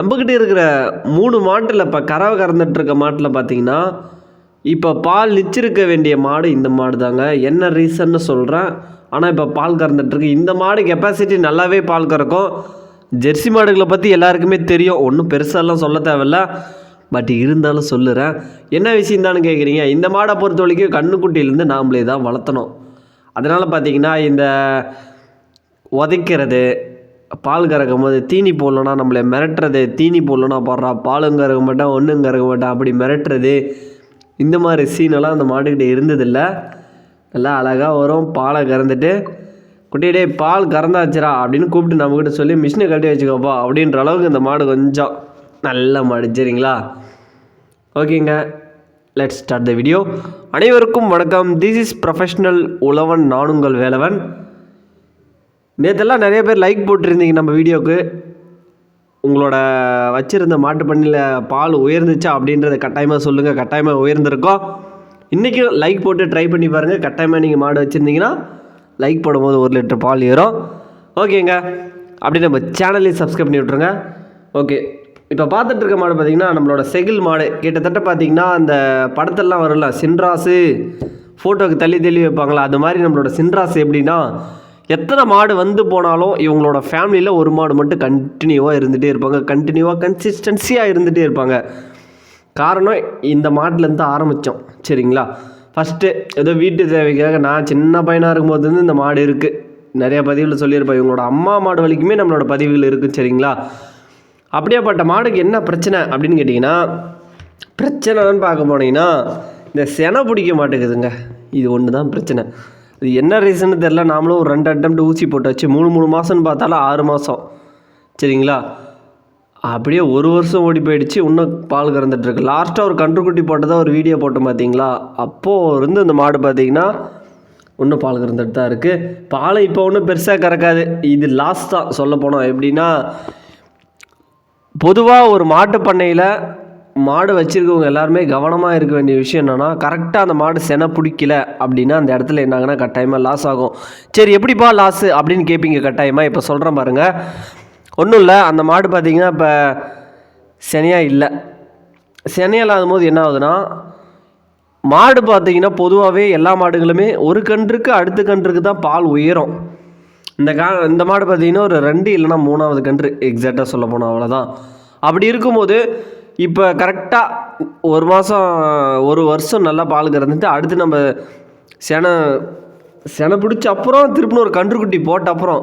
நம்மக்கிட்ட இருக்கிற மூணு மாட்டில் இப்போ கறவை கறந்துட்டுருக்க மாட்டில் பார்த்தீங்கன்னா இப்போ பால் நிச்சிருக்க வேண்டிய மாடு இந்த மாடு தாங்க என்ன ரீசன்னு சொல்கிறேன் ஆனால் இப்போ பால் கறந்துட்டுருக்கு. இந்த மாடு கெப்பாசிட்டி நல்லாவே பால் கறக்கும். ஜெர்சி மாடுகளை பற்றி எல்லாருக்குமே தெரியும். ஒன்றும் பெருசாலாம் சொல்ல தேவையில்ல. பட் இருந்தாலும் சொல்லுறேன். என்ன விஷயம் கேட்குறீங்க இந்த மாடை பொறுத்த வரைக்கும் கண்ணுக்குட்டியிலேருந்து நாமளே தான் வளர்த்தணும். அதனால் பார்த்தீங்கன்னா இந்த உதைக்கிறது பால் கறக்கும் போது தீனி போடலனா நம்மளை மிரட்டுறது தீனி போடலனா போடுறா பாலும் கறக்க மாட்டான் ஒன்றும் கறக்க மாட்டான் அப்படி மிரட்டுறது. இந்த மாதிரி சீனெல்லாம் அந்த மாட்டுக்கிட்ட இருந்ததில்ல. நல்லா அழகாக வரும் பாலை கறந்துட்டு குட்டியிடே பால் கறந்தாச்சுடா அப்படின்னு கூப்பிட்டு நம்மக்கிட்ட சொல்லி மிஷினை கட்டி வச்சுக்கோப்பா அப்படின்ற அளவுக்கு இந்த மாடு கொஞ்சம் நல்ல மாடு சரிங்களா? ஓகேங்க லெட் ஸ்டார்ட் த வீடியோ அனைவருக்கும் வணக்கம். திஸ் இஸ் ப்ரொஃபஷ்னல் உழவன் நானுங்கள் வேலவன். நேற்றெல்லாம் நிறைய பேர் லைக் போட்டிருந்தீங்க நம்ம வீடியோவுக்கு உங்களோட வச்சுருந்த மாட்டு பண்ணியில் பால் உயர்ந்துச்சா அப்படின்றத கட்டாயமாக சொல்லுங்கள் கட்டாயமாக உயர்ந்திருக்கோம். இன்றைக்கும் லைக் போட்டு ட்ரை பண்ணி பாருங்கள் கட்டாயமாக நீங்கள் மாடு வச்சுருந்தீங்கன்னா லைக் போடும்போது ஒரு லிட்டர் பால் ஏறும். ஓகேங்க. அப்படி நம்ம சேனலையும் சப்ஸ்கிரைப் பண்ணி விட்ருங்க ஓகே. இப்போ பார்த்துட்டு இருக்க மாடு பார்த்தீங்கன்னா நம்மளோட செகில் மாடு. கிட்டத்தட்ட பார்த்தீங்கன்னா அந்த படத்தெல்லாம் வரும்ல. சின்ராசு. ஃபோட்டோவுக்கு தள்ளி தள்ளி வைப்பாங்களா? அது மாதிரி நம்மளோட சின்ராசு எப்படின்னா எத்தனை மாடு வந்து போனாலும் இவங்களோட ஃபேமிலியில் ஒரு மாடு மட்டும் கண்டினியூவாக இருந்துகிட்டே இருப்பாங்க. கண்டினியூவாக கன்சிஸ்டன்சியாக இருந்துகிட்டே இருப்பாங்க. காரணம் இந்த மாட்டிலேருந்து ஆரம்பித்தோம் சரிங்களா? ஃபஸ்ட்டு ஏதோ வீட்டு தேவைக்காக நான் சின்ன பையனாக இருக்கும்போது இருந்து இந்த மாடு இருக்குது நிறையா பதிவில் சொல்லியிருப்பேன். இவங்களோட அம்மா மாடு வலிக்குமே நம்மளோட பதிவுகள் இருக்குது சரிங்களா? அப்படியேப்பட்ட மாடுக்கு என்ன பிரச்சனை அப்படின்னு கேட்டிங்கன்னா பிரச்சனைன்னு பார்க்க போனீங்கன்னா இந்த செனை பிடிக்க மாட்டேங்குதுங்க. இது ஒன்று தான் பிரச்சனை. இது என்ன ரீசன்னு தெரில நாமளும் ஒரு ரெண்டு அட்டம்ப்ட் ஊசி போட்டாச்சு மூணு மூணு மாதம்னு பார்த்தாலும் ஆறு மாதம் சரிங்களா? அப்படியே ஒரு வருஷம் ஓடி போயிடுச்சு. இன்னும் பால் கறந்துட்டுருக்கு லாஸ்ட்டாக ஒரு கன்றுக்குட்டி போட்டதாக ஒரு வீடியோ போட்டோம் பார்த்தீங்களா? அப்போது இருந்து இந்த மாடு பார்த்தீங்கன்னா இன்னும் பால் கறந்துட்டு தான் இருக்குது பாலை இப்போ ஒன்றும் பெருசாக கறக்காது. இது லாஸ்ட் தான். சொல்ல போனோம் எப்படின்னா பொதுவாக ஒரு மாட்டு பண்ணையில் மாடு வச்சுருக்கவங்க எல்லாருமே கவனமாக இருக்க வேண்டிய விஷயம் என்னென்னா கரெக்டாக அந்த மாடு செனை பிடிக்கல அப்படின்னா அந்த இடத்துல என்னாங்கன்னா கட்டாயமாக லாஸ் ஆகும். சரி எப்படிப்பா லாஸு அப்படின்னு கேட்பீங்க கட்டாயமாக இப்போ சொல்கிறேன் பாருங்கள் ஒன்றும் இல்லை அந்த மாடு பார்த்தீங்கன்னா இப்போ செனையாக இல்லை. செனையாக இல்லாத போது என்ன ஆகுதுன்னா மாடு பார்த்தீங்கன்னா பொதுவாகவே எல்லா மாடுகளுமே ஒரு கன்றுக்கு அடுத்த கன்றுக்கு தான் பால் உயரும். இந்த கா இந்த மாடு பார்த்திங்கன்னா ஒரு ரெண்டு இல்லைன்னா மூணாவது கன்று எக்ஸாக்டாக சொல்ல போனால் அவ்வளோதான் அப்படி இருக்கும்போது இப்போ கரெக்டாக ஒரு மாதம் ஒரு வருஷம் நல்லா பால் கறந்துட்டு அடுத்து நம்ம செனை செனை பிடிச்ச அப்புறம் திருப்பின ஒரு கன்றுக்குட்டி போட்ட அப்புறம்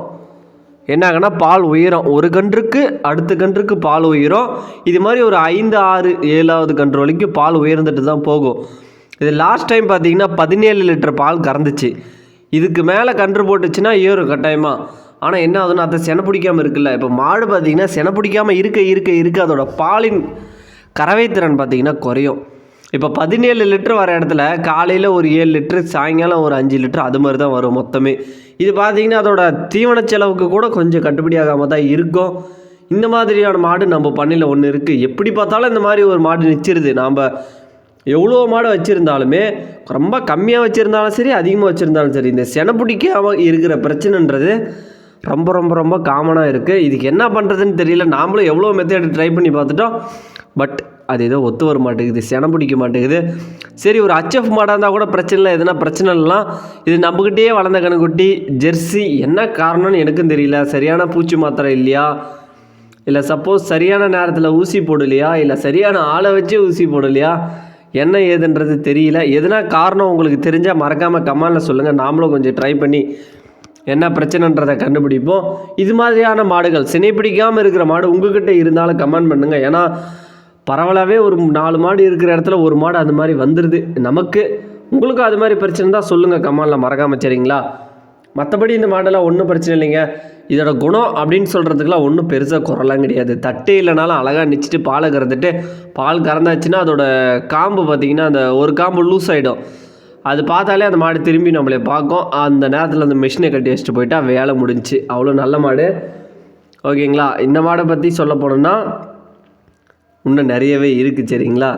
என்ன ஆகுனா பால் உயரும். ஒரு கன்றுக்கு அடுத்த கன்றுக்கு பால் உயரும். இது மாதிரி ஒரு ஐந்து ஆறு ஏழாவது கன்று வரைக்கும் பால் உயர்ந்துட்டு தான் போகும். இது லாஸ்ட் டைம் பார்த்தீங்கன்னா பதினேழு லிட்டர் பால் கறந்துச்சு. இதுக்கு மேலே கன்று போட்டுச்சுன்னா ஏறும் கட்டாயமாக ஆனால் என்ன ஆகுதுன்னா அதை செனை பிடிக்காமல் இருக்குல்ல. இப்போ மாடு பார்த்தீங்கன்னா செனை பிடிக்காமல் இருக்க இருக்க இருக்க அதோட பாலின் கறவைத்திறன் பார்த்திங்கன்னா குறையும். இப்போ பதினேழு லிட்ரு வர இடத்துல காலையில் ஒரு ஏழு லிட்டரு சாயங்காலம் ஒரு அஞ்சு லிட்ரு அது மாதிரி தான் வரும் மொத்தமே. இது பார்த்தீங்கன்னா அதோட தீவன செலவுக்கு கூட கொஞ்சம் கட்டுப்படியாகாமல் தான் இருக்கும். இந்த மாதிரியான மாடு நம்ம பண்ணையில் ஒன்று இருக்குது எப்படி பார்த்தாலும் இந்த மாதிரி ஒரு மாடு நிச்சிருது. நாம் எவ்வளோ மாடு வச்சுருந்தாலுமே ரொம்ப கம்மியாக வச்சுருந்தாலும் சரி அதிகமாக வச்சுருந்தாலும் சரி இந்த செனை இருக்கிற பிரச்சனைன்றது ரொம்ப ரொம்ப ரொம்ப காமனாக இருக்குது இதுக்கு என்ன பண்ணுறதுன்னு தெரியல. நாமளும் எவ்வளோ மெத்தேடு ட்ரை பண்ணி பார்த்துட்டோம். பட் அது ஏதோ ஒத்து வர மாட்டேங்குது. செனை பிடிக்க மாட்டேங்குது. சரி ஒரு அச்எஃப் மாடாக இருந்தால் கூட பிரச்சனை இல்லை. எதுனா பிரச்சனை இல்லைலாம் இது நம்மக்கிட்டே வளர்ந்த கணுக்குட்டி ஜெர்சி என்ன காரணம்னு எனக்கும் தெரியல. சரியான பூச்சி மாத்திரை இல்லையா? இல்லை சப்போஸ் சரியான நேரத்தில் ஊசி போடலையா? இல்லை சரியான ஆளை வச்சு ஊசி போடலையா? என்ன ஏதுன்றது தெரியல. எதுனா காரணம் உங்களுக்கு தெரிஞ்சால் மறக்காமல் கமெண்டில் சொல்லுங்கள் நாமளும் கொஞ்சம் ட்ரை பண்ணி என்ன பிரச்சனைன்றதை கண்டுபிடிப்போம். இது மாதிரியான மாடுகள் சினை பிடிக்காமல் இருக்கிற மாடு உங்ககிட்ட இருந்தாலும் கமெண்ட் பண்ணுங்கள் ஏன்னா பரவலாகவே ஒரு நாலு மாடு இருக்கிற இடத்துல ஒரு மாடு அது மாதிரி வந்துடுது நமக்கு உங்களுக்கும் அது மாதிரி பிரச்சனை தான் சொல்லுங்கள் கமெண்டில் மறக்காமல் சரிங்களா? மற்றபடி இந்த மாடெல்லாம் ஒன்றும் பிரச்சனை இல்லைங்க. இதோட குணம் அப்படின்னு சொல்கிறதுக்குலாம் ஒன்றும் பெருசாக குரலாம் கிடையாது. தட்டே இல்லைனாலும் அழகாக நிச்சிட்டு பாலை கறந்துட்டு பால் கறந்தாச்சுன்னா அதோட காம்பு பார்த்திங்கன்னா அந்த ஒரு காம்பு லூஸ் ஆகிடும் அது பார்த்தாலே அந்த மாடு திரும்பி நம்மளை பார்க்கும். அந்த நேரத்தில் அந்த மிஷினை கட்டி வச்சுட்டு போயிட்டா வேலை முடிஞ்சுச்சு. அவ்வளோ நல்ல மாடு. ஓகேங்களா? இந்த மாடை பற்றி சொல்ல போனோம்னா இன்னும் நிறையவே இருக்குது சரிங்களா?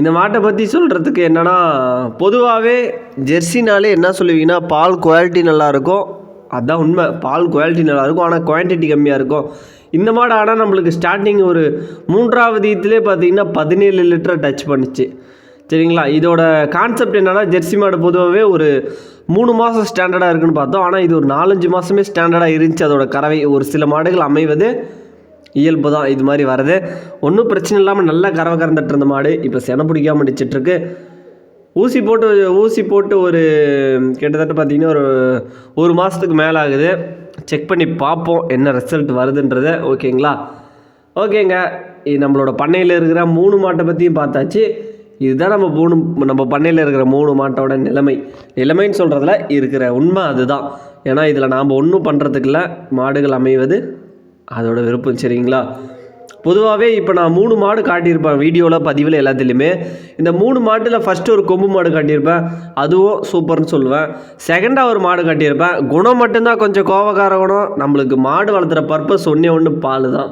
இந்த மாட்டை பற்றி சொல்கிறதுக்கு என்னென்னா பொதுவாகவே ஜெர்சினாலே என்ன சொல்லுவீங்கன்னா பால் குவாலிட்டி நல்லாயிருக்கும். அதுதான் உண்மை. பால் குவாலிட்டி நல்லாயிருக்கும். ஆனால் குவான்டிட்டி கம்மியாக இருக்கும். இந்த மாடு ஆனால் நம்மளுக்கு ஸ்டார்டிங் ஒரு மூன்றாவது இதுலேயே பார்த்தீங்கன்னா பதினேழு லிட்டரை டச் பண்ணுச்சு. சரிங்களா? இதோட கான்செப்ட் என்னென்னா ஜெர்சி மாடு பொதுவாகவே ஒரு மூணு மாதம் ஸ்டாண்டர்டாக இருக்குன்னு பார்த்தோம். ஆனால் இது ஒரு நாலஞ்சு மாதமே ஸ்டாண்டர்டாக இருந்துச்சு. அதோட கறவை ஒரு சில மாடுகள் அமைவது இயல்பு தான். இது மாதிரி வர்றது. ஒன்றும் பிரச்சனை இல்லாமல் நல்லா கறவை கறந்துட்டு இருந்த மாடு. இப்போ செனை பிடிக்காம அடிச்சிட்ருக்கு ஊசி போட்டு ஊசி போட்டு ஒரு கிட்டத்தட்ட பார்த்தீங்கன்னா ஒரு ஒரு மாதத்துக்கு மேலே ஆகுது. செக் பண்ணி பார்ப்போம் என்ன ரிசல்ட் வருதுன்றத. ஓகேங்களா ஓகேங்க இது நம்மளோட பண்ணையில் இருக்கிற மூணு மாட்டை பற்றியும் பார்த்தாச்சு. இதுதான் நம்ம மூணு நம்ம பண்ணையில் இருக்கிற மூணு மாட்டோட நிலைமை. நிலைமைன்னு சொல்கிறதுல இருக்கிற உண்மை அதுதான். ஏன்னா இதில் நாம் ஒன்றும் பண்ணுறதுக்குள்ள மாடுகள் அமைவது அதோட விருப்பம் சரிங்களா? பொதுவாகவே இப்போ நான் மூணு மாடு காட்டியிருப்பேன் வீடியோவில் பதிவில் எல்லாத்துலேயுமே. இந்த மூணு மாட்டில் ஃபஸ்ட்டு ஒரு கொம்பு மாடு காட்டியிருப்பேன். அதுவும் சூப்பர்னு சொல்லுவேன். செகண்டாக ஒரு மாடு காட்டியிருப்பேன். குணம் மட்டும்தான் கொஞ்சம் கோவக்கார குணம். நம்மளுக்கு மாடு வளர்த்துற பர்பஸ் ஒன்றே ஒன்று பால் தான்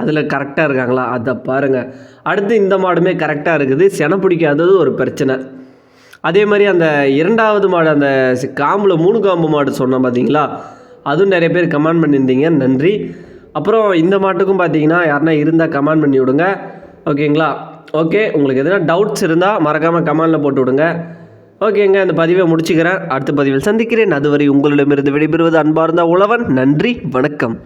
அதில் கரெக்டாக இருக்காங்களா? அதை பாருங்கள் அடுத்து இந்த மாடுமே கரெக்டாக இருக்குது. செனை பிடிக்காதது ஒரு பிரச்சனை. அதே மாதிரி அந்த இரண்டாவது மாடு அந்த காம்பில் மூணு காம்பு மாடு சொன்னோம் பார்த்தீங்களா அதுவும் நிறைய பேர் கமெண்ட் பண்ணியிருந்தீங்க. நன்றி. அப்புறம் இந்த மாட்டுக்கும் பார்த்தீங்கன்னா யாருனா இருந்தால் கமெண்ட் பண்ணி விடுங்க. ஓகேங்களா? ஓகே உங்களுக்கு எதனா டவுட்ஸ் இருந்தால் மறக்காமல் கமெண்டில் போட்டு விடுங்க. ஓகேங்க இந்த பதிவை முடிச்சுக்கிறேன். அடுத்த பதிவில் சந்திக்கிறேன். அதுவரை உங்களிடமிருந்து விடைபெறுவது அன்பார்ந்த உழவன். நன்றி வணக்கம்.